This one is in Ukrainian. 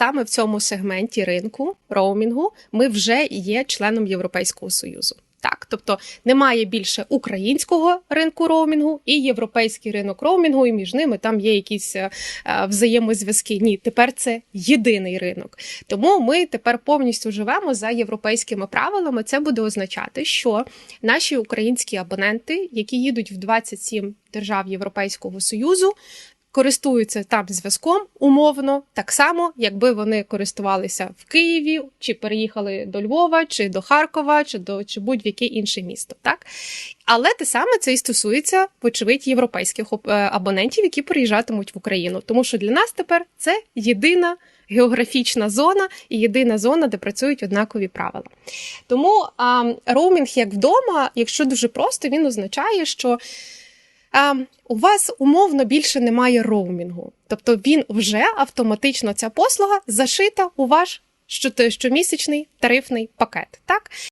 саме в цьому сегменті ринку роумінгу ми вже є членом Європейського союзу. Так, тобто немає більше українського ринку роумінгу і європейський ринок роумінгу, і між ними там є якісь е, взаємозв'язки. Ні, тепер це єдиний ринок. Тому ми тепер повністю живемо за європейськими правилами. Це буде означати, що наші українські абоненти, які їдуть в 27 держав Європейського союзу, користуються там зв'язком умовно, так само, якби вони користувалися в Києві, чи переїхали до Львова, чи до Харкова, чи до чи будь-яке інше місто. Так? Але те саме це і стосується, вочевидь, європейських е, абонентів, які приїжджатимуть в Україну. Тому що для нас тепер це єдина географічна зона і єдина зона, де працюють однакові правила. Тому а, роумінг як вдома, якщо дуже просто, він означає, що у вас умовно більше немає роумінгу. Тобто він вже автоматично ця послуга зашита у ваш щомісячний тарифний пакет. Так?